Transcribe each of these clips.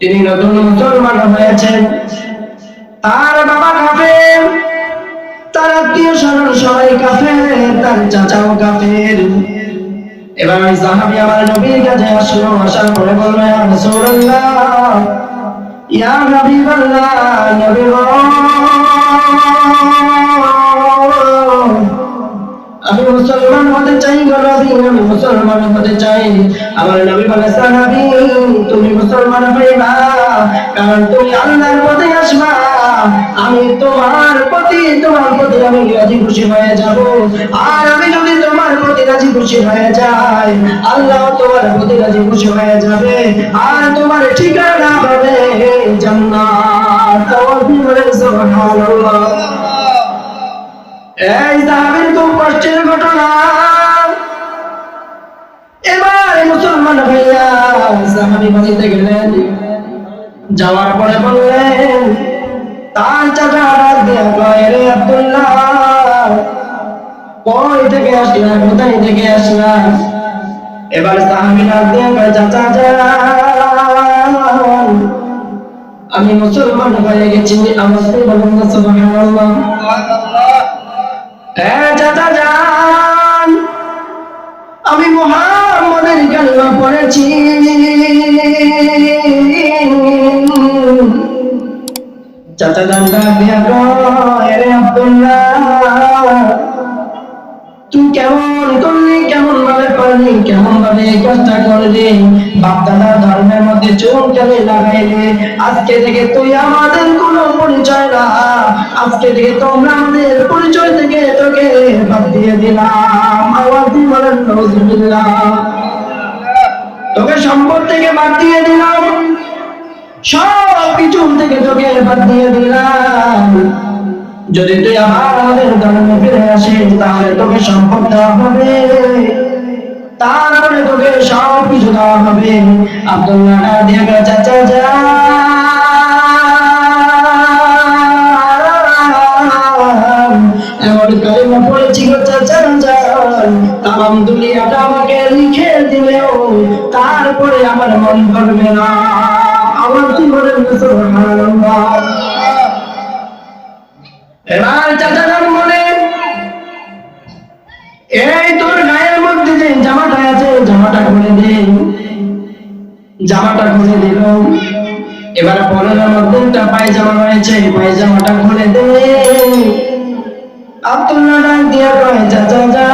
তিনি নতুন মুসলমান হয়েছেন। তার বাবা কাফের, তার আত্মীয় স্বজন সবাই কাফের, তার চাচাও কাফের। এবার ওই সাহাবী আমার নবীর কাছে আসলো, আসার পরে বলল, ইয়া রাসূলুল্লাহ, ইয়া হাবিবাল্লাহ, নবী আমি মুসলমান হতে চাই গো আমি মুসলমান হতে চাই। আমার নবী বলে, সাহাবী, তুমি মুসলমান হইবা, কারণ তুমি আল্লাহর পথে আসবা। আমি তোমার প্রতি তোমার প্রতি আমি রাজি খুশি হয়ে যাব। আর আমি যদি তোমার প্রতি রাজি খুশি হয়ে যাই, আল্লাহ তোমার প্রতি রাজি খুশি হয়ে যাবে। আর তোমার ঠিকানা হবে জান্নাত। তাওয়াবি বলে সুবহানাল্লাহ। এই ঘটনা এবার মুসলমান ভাইয়া গেলেন। যাওয়ার পরে বললেন, তার চাচা ডাক আব্দুল্লাহ, কই থেকে কোথায় থেকে এবার চাচা আমি মুসলমান হয়ে গেছি, আমার বলুন হ্যাঁ চাচা, যান। আমি মোহাম্মদের কালমা পড়েছি। চাচা যান ডাক দিয়া রে আব্দুল্লাহ তুই কেমন করলি? কেমন ভাবে কাজটা করলি? বাপ দাদা ধর্মের মধ্যে চোখ কেন লাগাইলে, আজকে থেকে তুই আমাদের কোনো পরিচয় না। আজকে থেকে তোমরা আমাদের পরিচয় থেকে তোকে বাদ দিয়ে দিলাম। আওয়াজ দিয়ে বলেন তোকে সম্পদ থেকে বাদ দিয়ে দিলাম। সব কিছু থেকে তোকে বাদ দিয়ে দিলাম। যদি তুই আবার আমাদের ধর্মে ফিরে আসিস, তাহলে তোকে সম্পদ দেওয়া হবে। তারপরে তোকে সব কিছু দেওয়া হবে। আব্দুল্লাহ দিয়ে চাচা, যা। তারপরে আমার মন ভরবে না। আমার সুবহানাল্লাহ। এবার চাচা বলে এই তোর জামাটা খুলে দেই জামাটা খুলে দিল। এবার পরের আমার একটা পায়জামা রয়েছে পায়জামাটা খুলে দে। আব্দুল্লাহ ডাক দিয়া কয়, যা যা যা।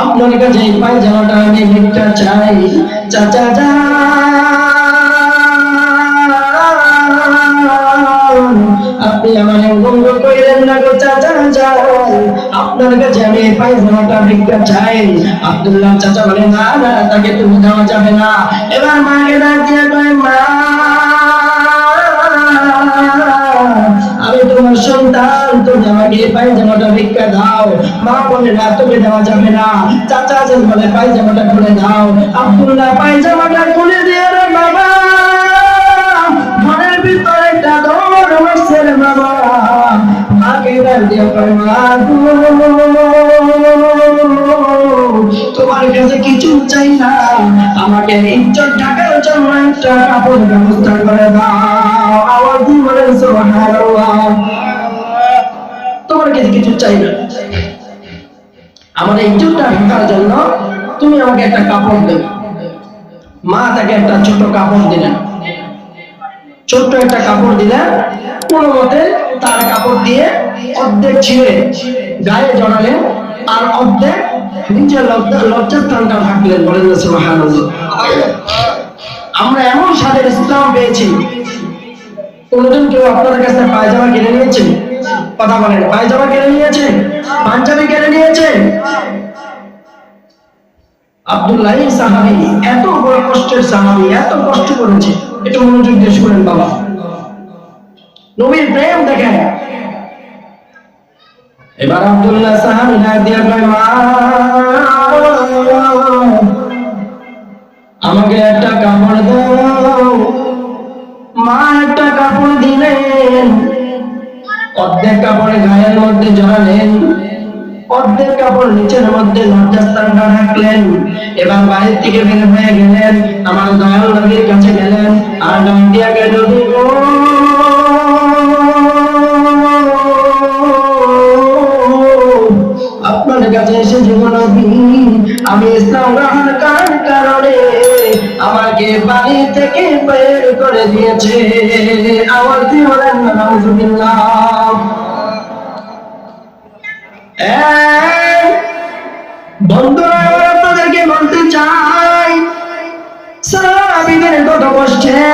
আপনার কাছে পায়জামাটা আমি ভিক্ষা চাই। চাচা যান আপনি আমার না গো চাচা যান আপনার কাছে আমি পায়জামাটা ভিক্ষা চাই। আব্দুল্লাহ চাচা বলে, না না, তাকে তুমি দেওয়া যাবে না। এবার মাকে কয়, মা সন্তান, তুমি আমাকে পায়জামাটা ভিক্ষা দাও। মা বলে, না, তোকে দেওয়া যাবে না। চাচা আছেন বলে পায়জামাটা খুলে দাও। আব্দুল্লাহ পায়জামাটা খুলে দিয়ে বাবা তোমার কাছে কিছু চাই না। আমাকে ইজ্জত জন্য একটা কাপড় ব্যবস্থা করে দাও। তোমার কাছে কিছু চাই না। আমার ঢাকার জন্য তুমি আমাকে একটা কাপড় দেবে। মা তাকে একটা ছোট কাপড় দিলেন। ছোট্ট একটা কাপড় দিলেন। কোনো মতে তার কাপড় দিয়ে অর্ধেক ছিঁড়ে গায়ে জড়ালেন, আর অর্ধেক নিজের লজ্জা লজ্জাস্থানটা থাকলেন বলেন আমরা এমন স্বাদের ইসলাম পেয়েছি। কোনদিন কেউ আপনাদের কাছে পায়জামা কিনে নিয়েছে? কথা বলেন, পায়জামা কিনে নিয়েছে? পাঞ্জাবি কিনে নিয়েছে? আব্দুল্লাহ সাহাবি এত বড় কষ্টের সাহাবি, এত কষ্ট করেছে। একটু মনোযোগ দিয়ে শুনেন বাবা। নবীর প্রেম দেখেন এবার আব্দুল্লাহ সাহাবি ডাক দিয়া কয়, মা, আমাকে একটা কাপড় দাও। মা, একটা কাপড় দিলেন। অর্ধেক কাপড়ে গায়ের মধ্যে জড়ালেন। অর্ধেক কাপড় নিচের মধ্যে লজ্জাস্থানটা রাখলেন। এবার বাড়ির থেকে বের হয়ে গেলেন। আমার দয়াল নবীর কাছে গেলেন। আর ডাক দিয়া গেল কাছে এসে জীবন আমি ইসলাম গ্রহণ করার কারণে আমাকে বাড়ি থেকে বের করে দিয়েছে? আমার বন্ধুরা এবার আপনাদেরকে বলতে চাই, সাহাবিদের কত কত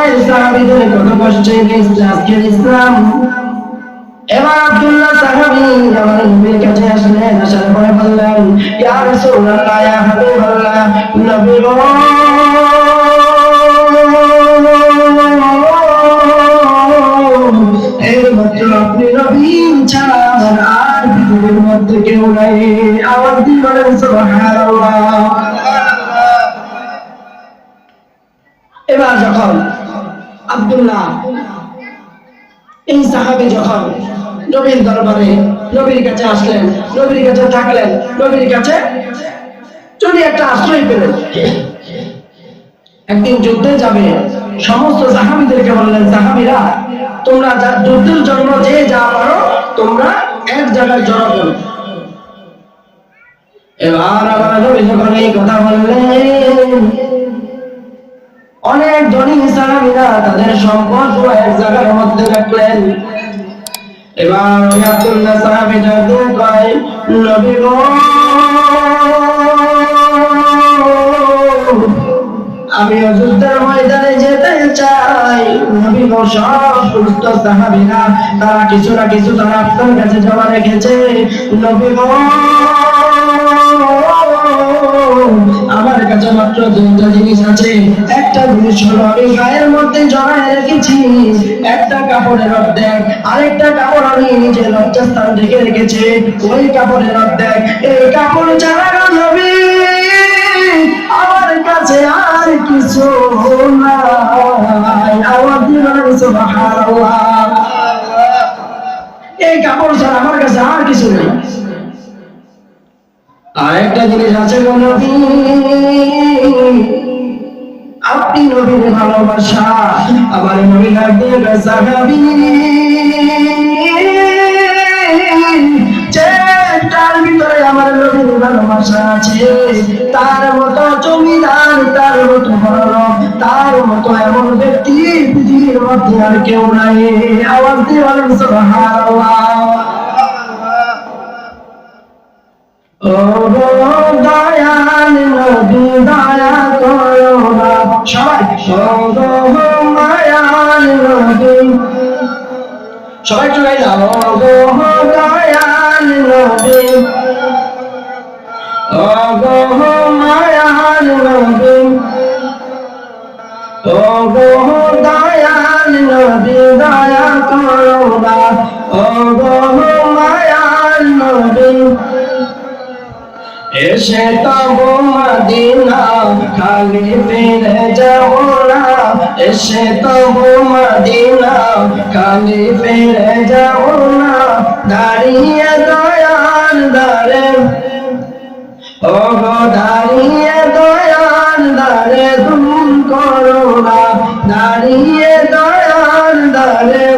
ইসলাম। এবার সাহাবি আমার নবীর কাছে আসলেন আসার পরে বললেন ইয়া এবার যখন আব্দুল্লাহ, এই সাহাবি যখন নবীর দরবারে নবীর কাছে আসলেন, নবীর কাছে থাকলেন, নবীর কাছে যদি একটা আশ্রয় পেলেন। একদিন যুদ্ধে যাবে, সমস্ত সাহাবিদেরকে বললেন সাহাবিরা তোমরা যা যুদ্ধের জন্য যে যা পারো, তোমরা এক জায়গায় জড়ো করো। এবার আমার নবী এই কথা বললেন, অনেক ধনী সাহাবীরা তাদের সম্পদ এক জায়গার মধ্যে রাখলেন। আমি অযোধ্যার ময়দানে যেতে চাই। নবী গো সাহাবীরা, তারা কিছু না কিছু তারা আপনার কাছে জমা রেখেছে। নবী আমার কাছে মাত্র দুইটা জিনিস আছে। একটা জিনিস হলো, আমি গায়ের মধ্যে জড়ায় রেখেছি। একটা কাপড়ের অর্ধেক, আরেকটা কাপড় আমি নিজে লজ্জাস্থান ঢেকে রেখেছি। ওই কাপড়ের অর্ধেক, এই কাপড় ছাড়া নবী আমার কাছে আর কিছু নাই। আমার দিনের সুবহানাল্লাহ। এই কাপড় ছাড়া আমার কাছে আর কিছু নেই। আরেকটা জিনিস আছে নবী। আপনি নবীর ভালোবাসা, আমার নবী লাগবে সাহাবি আমার নবীর ভালোবাসা আছে, তার মতো জমিদার, তার মতো বড় তার মতো এমন ব্যক্তি পৃথিবীর মধ্যে আর কেউ নাই। আওয়াজ দিয়ে বলেন, সুবহানাল্লাহ ও গো দয়াল নবী, দয়া করো না সবাই মায়াল নবী। সবাই গাই যাও দয়াল নবী। মায়াল নবী। দয়াল নবী। তবু মদিনা খালি ফিরে যাব না। এসে তবু মদিনা খালি ফিরে যাব না। দাঁড়িয়ে দয়াল দারে। ও দাঁড়িয়ে দয়াল দারে তুম করো না। দাঁড়িয়ে দয়াল দারে।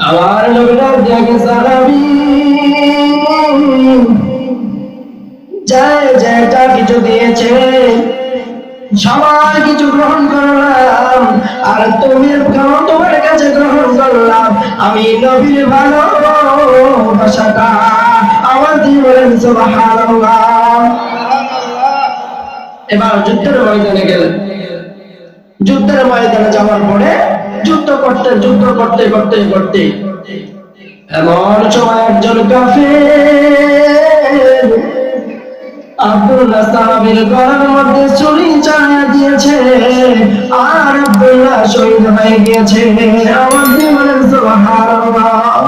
আমার লোকটার দেখে সারাবি কিছু দিয়েছে। সবাই কিছু গ্রহণ করলাম, আর তুমি তোমার কাছে গ্রহণ করলাম? আমি নবীর ভালোবাসাটা আমার এবার যুদ্ধের ময়দানে গেলেন। যুদ্ধের ময়দানে যাওয়ার পরে যুদ্ধ করতে যুদ্ধ করতে করতে করতে এমন সময় একজন কাফের আব্দুল্লাহ আব্দুল্লাহ সুবহানাল্লাহ।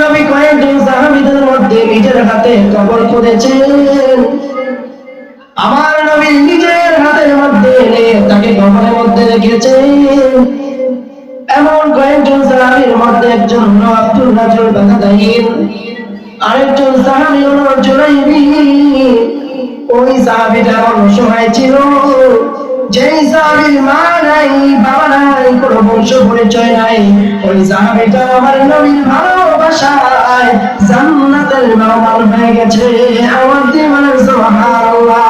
নবী কয়েকজন সাহাবীদের মধ্যে নিজের হাতে কবর খুঁড়েছেন আমার নবী নিজের হাতের মধ্যে তাকে কবরের মধ্যে রেখেছেন এমন কয়েকজন সাহাবীর মধ্যে একজন হলো আব্দুল জাহানি ওই সাহাবিটার অনসহায় ছিল। যেই সাহাবির মা নাই, বাবা নাই, কোনো বংশ পরিচয় নাই। ওই সাহাবিটা আমার নবীর ভালোবাসায় জান্নাতের মেহমান হয়ে গেছে। আমার দিমানের সুবহানাল্লাহ।